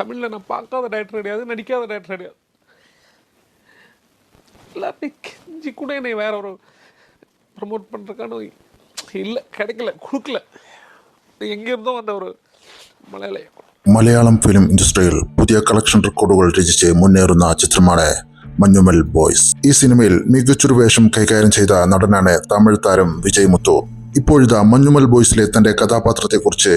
தமிழில் நான் பார்க்காத டேரக்டர் கிடையாது நடிக்காத டேரக்டர் கிடையாது எல்லாருமே கெஞ்சி கூட என்னை வேற ஒரு ப்ரமோட் பண்ணுறக்கான இல்லை கிடைக்கல கொடுக்கல எங்கே இருந்தோ வந்த ஒரு மலையாள മലയാളം ഫിലിം ഇൻഡസ്ട്രിയിൽ പുതിയ കളക്ഷൻ റെക്കോർഡുകൾ രചിച്ച് മുന്നേറുന്ന ചിത്രമാണ് മഞ്ഞുമൽ ബോയ്സ് ഈ സിനിമയിൽ മികച്ചൊരു വേഷം കൈകാര്യം ചെയ്ത നടനാണ് തമിഴ് താരം വിജയ് മുത്തു ഇപ്പോഴിതാ മഞ്ഞുമൽ ബോയ്സിലെ തന്റെ കഥാപാത്രത്തെക്കുറിച്ച്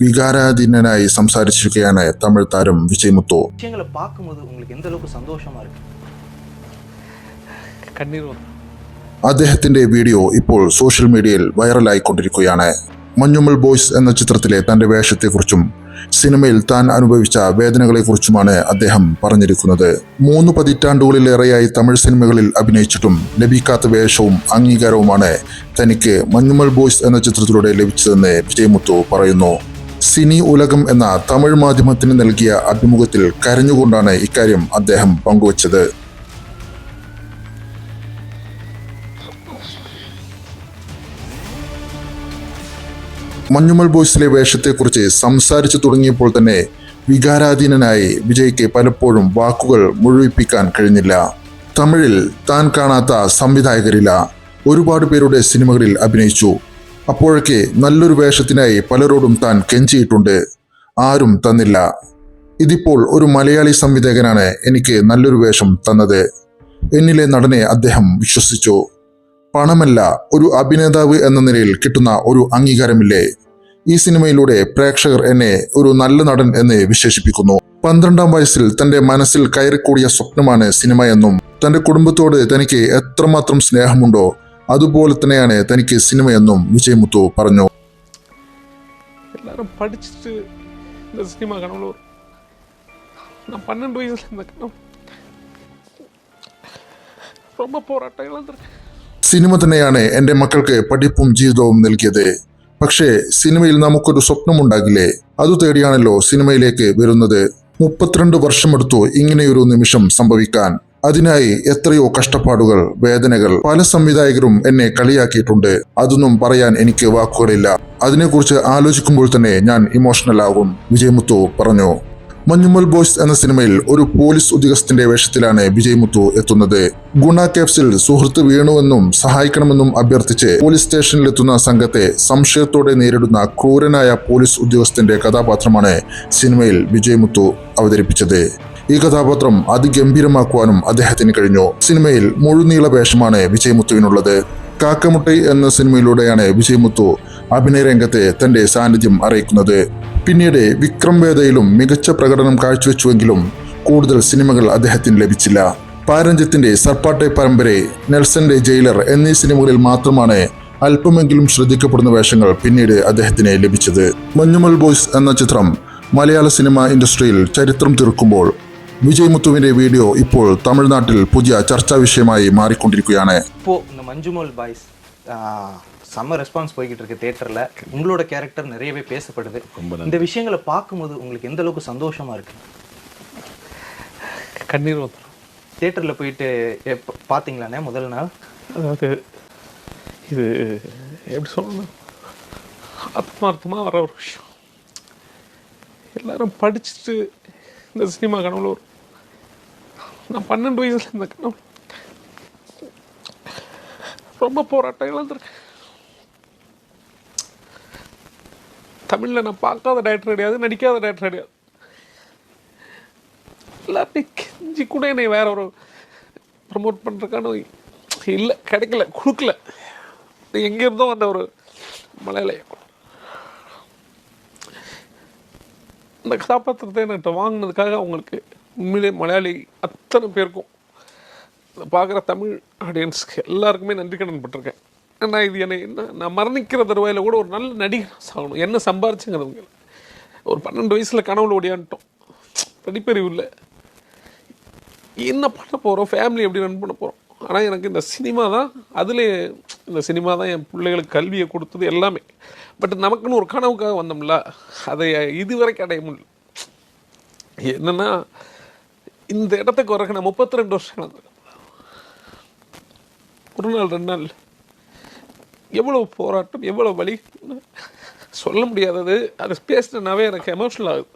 വികാരാധീനനായി സംസാരിച്ചിരിക്കുകയാണ് തമിഴ് താരം വിജയ് മുത്തു விஷயங்களை பார்க்கும்போது உங்களுக்கு எந்த அளவுக்கு சந்தோஷமா இருக்கு கண்ணீர் வரும் അദ്ദേഹത്തിന്റെ വീഡിയോ ഇപ്പോൾ സോഷ്യൽ മീഡിയയിൽ വൈറലായിക്കൊണ്ടിരിക്കുകയാണ് മഞ്ഞുമൽ ബോയ്സ് എന്ന ചിത്രത്തിലെ തന്റെ വേഷത്തെക്കുറിച്ചും സിനിമയിൽ താൻ അനുഭവിച്ച വേദനകളെക്കുറിച്ചുമാണ് അദ്ദേഹം പറഞ്ഞിരിക്കുന്നത്. മൂന്ന് പതിറ്റാണ്ടുകളിലേറെയായി തമിഴ് സിനിമകളിൽ അഭിനയിച്ചിട്ടും ലഭിക്കാത്ത വേഷവും അംഗീകാരവുമാണ് തനിക്ക് മഞ്ഞുമൽ ബോയ്സ് എന്ന ചിത്രത്തിലൂടെ ലഭിച്ചതെന്ന് വിജയമുത്തു പറയുന്നു. സിനി ഉലകം എന്ന തമിഴ് മാധ്യമത്തിന് നൽകിയ അഭിമുഖത്തിൽ കരഞ്ഞുകൊണ്ടാണ് ഇക്കാര്യം അദ്ദേഹം പങ്കുവച്ചത്. മഞ്ഞുമൽ ബോയ്സിലെ വേഷത്തെക്കുറിച്ച് സംസാരിച്ചു തുടങ്ങിയപ്പോൾ തന്നെ വികാരാധീനനായി വിജയ്ക്ക് പലപ്പോഴും വാക്കുകൾ മുഴുവിപ്പിക്കാൻ കഴിഞ്ഞില്ല. തമിഴിൽ താൻ കാണാത്ത സംവിധായകരില്ല ഒരുപാട് പേരുടെ സിനിമകളിൽ അഭിനയിച്ചു. അപ്പോഴൊക്കെ നല്ലൊരു വേഷത്തിനായി പലരോടും താൻ കെഞ്ചിയിട്ടുണ്ട്. ആരും തന്നില്ല. ഇതിപ്പോൾ ഒരു മലയാളി സംവിധായകനാണ് എനിക്ക് നല്ലൊരു വേഷം തന്നത്. എന്നിലെ നടനെ അദ്ദേഹം വിശ്വസിച്ചു. പണമല്ല ഒരു അഭിനേതാവ് എന്ന നിലയിൽ കിട്ടുന്ന ഒരു അംഗീകാരമില്ലേ ഈ സിനിമയിലൂടെ പ്രേക്ഷകർ എന്നെ ഒരു നല്ല നടൻ എന്ന് വിശേഷിപ്പിക്കുന്നു പന്ത്രണ്ടാം വയസ്സിൽ തന്റെ മനസ്സിൽ കയറിക്കൂടിയ സ്വപ്നമാണ് സിനിമ എന്നും തന്റെ കുടുംബത്തോട് തനിക്ക് എത്രമാത്രം സ്നേഹമുണ്ടോ അതുപോലെ തന്നെയാണ് തനിക്ക് സിനിമയെന്നും വിജയമുത്തു പറഞ്ഞു எல்லாரும் படிச்சுட்டு இந்த சினிமா கனவுல வரும் நான் பன்னெண்டு வயசுல இந்த கனவு ரொம்ப போராட்டம் இழந்திருக்கேன் സിനിമ തന്നെയാണ് എന്റെ മക്കൾക്ക് പഠിപ്പും ജീവിതവും നൽകിയത്. പക്ഷേ സിനിമയിൽ നമുക്കൊരു സ്വപ്നമുണ്ടാകില്ലേ? അത് തേടിയാണല്ലോ സിനിമയിലേക്ക് വരുന്നത്. മുപ്പത്തിരണ്ട് വർഷമെടുത്തു ഇങ്ങനെയൊരു നിമിഷം സംഭവിക്കാൻ. അതിനായി എത്രയോ കഷ്ടപ്പാടുകൾ വേദനകൾ പല സംവിധായകരും എന്നെ കളിയാക്കിയിട്ടുണ്ട്. അതൊന്നും പറയാൻ എനിക്ക് വാക്കുകളില്ല. അതിനെക്കുറിച്ച് ആലോചിക്കുമ്പോൾ തന്നെ ഞാൻ ഇമോഷണൽ ആകും വിജയമുത്തു പറഞ്ഞു. മഞ്ഞുമൽ ബോയ്സ് എന്ന സിനിമയിൽ ഒരു പോലീസ് ഉദ്യോഗസ്ഥന്റെ വേഷത്തിലാണ് വിജയ് മുത്തു എത്തുന്നത്. ഗുണ കേപ്സിൽ സുഹൃത്ത് വീണുവെന്നും സഹായിക്കണമെന്നും അഭ്യർത്ഥിച്ച് പോലീസ് സ്റ്റേഷനിലെത്തുന്ന സംഘത്തെ സംശയത്തോടെ നേരിടുന്ന ക്രൂരനായ പോലീസ് ഉദ്യോഗസ്ഥന്റെ കഥാപാത്രമാണ് സിനിമയിൽ വിജയ് മുത്തു അവതരിപ്പിച്ചത്. ഈ കഥാപാത്രം അതിഗംഭീരമാക്കുവാനും അദ്ദേഹത്തിന് കഴിഞ്ഞു. സിനിമയിൽ മുഴുനീള വേഷമാണ് വിജയ് മുത്തുവിനുള്ളത്. കാക്കമുട്ടൈ എന്ന സിനിമയിലൂടെയാണ് വിജയ് മുത്തു അഭിനയ രംഗത്തെ തന്റെ സാന്നിധ്യം അറിയിക്കുന്നത്. പിന്നീട് വിക്രം വേദയിലും മികച്ച പ്രകടനം കാഴ്ചവെച്ചുവെങ്കിലും കൂടുതൽ സിനിമകൾ അദ്ദേഹത്തിന് ലഭിച്ചില്ല. പാരഞ്ചത്തിന്റെ സർപ്പാട്ടെ പരമ്പര നെൽസന്റെ ജയിലർ എന്നീ സിനിമകളിൽ മാത്രമാണ് അല്പമെങ്കിലും ശ്രദ്ധിക്കപ്പെടുന്ന വേഷങ്ങൾ പിന്നീട് അദ്ദേഹത്തിന് ലഭിച്ചത്. മഞ്ഞുമൽ ബോയ്സ് എന്ന ചിത്രം മലയാള സിനിമ ഇൻഡസ്ട്രിയിൽ ചരിത്രം തീർക്കുമ്പോൾ വിജയ് മുത്തുവിന്റെ വീഡിയോ ഇപ്പോൾ തമിഴ്നാട്ടിൽ പുതിയ ചർച്ചാ വിഷയമായി മാറിക്കൊണ്ടിരിക്കുകയാണ്. ഇപ്പോൾ മഞ്ജുമോൾ ബൈസ് செம்ம ரெஸ்பான்ஸ் போய்கிட்டு இருக்கு தேட்டர்ல உங்களோட கேரக்டர் நிறையவே பேசப்படுது. இந்த விஷயங்களை பார்க்கும்போது உங்களுக்கு எந்த அளவுக்கு சந்தோஷமா இருக்கு? கண்ணீர் வந்துடும் தேட்டர்ல போயிட்டு எப்ப பாத்தீங்களாண்ணே முதல் நாள்? அதாவது இது எப்படி சொல்லணும்? ஆத்மார்த்தமாக வர ஒரு விஷயம். எல்லாரும் படிச்சுட்டு இந்த சினிமா கனவுல வரும். நான் பன்னெண்டு வயசுல இந்த கனவு ரொம்ப போராட்டம் இழந்திருக்கேன். தமிழில் நான் பார்க்காத டேரக்டர் கிடையாது நடிக்காத டேரக்டர் கிடையாது. எல்லாத்தையும் கெஞ்சி கூட என்னை வேற ஒரு ப்ரமோட் பண்ணுறக்கான இல்லை கிடைக்கல கொடுக்கல. எங்கே இருந்தோ அந்த ஒரு மலையாளையம் இந்த கதாபாத்திரத்தை என்கிட்ட வாங்கினதுக்காக அவங்களுக்கு உண்மையிலே மலையாளி அத்தனை பேருக்கும் பார்க்குற தமிழ் ஆடியன்ஸ்க்கு எல்லாருக்குமே நன்றி கடன் பட்டிருக்கேன். நான் இது என்னை என்ன நான் மரணிக்கிற தருவாயில் கூட ஒரு நல்ல நடிகர் சாகணும். என்ன சம்பாரிச்சுங்கிறது ஒரு பன்னெண்டு வயசில் கனவுல ஓடியான்ட்டோம் படிப்பறிவு இல்லை. என்ன பண்ண போகிறோம் ஃபேமிலி எப்படி ரன் பண்ண போகிறோம் ஆனால் எனக்கு இந்த சினிமா தான் அதில் இந்த சினிமா தான் என் பிள்ளைகளுக்கு கல்வியை கொடுத்தது எல்லாமே. பட் நமக்குன்னு ஒரு கனவுக்காக வந்தோம்ல அதை இதுவரைக்கும் அடைய முடியல. என்னென்னா இந்த இடத்துக்கு வரக்கு நான் முப்பத்தி ரெண்டு வருஷம் நடந்திருக்கேன் ஒரு நாள் ரெண்டு நாள். எவ்வளவு போராட்டம் எவ்வளவு வலி? சொல்ல முடியாதது. அது பேசினாவே எனக்கு எமோஷனல் ஆகுது.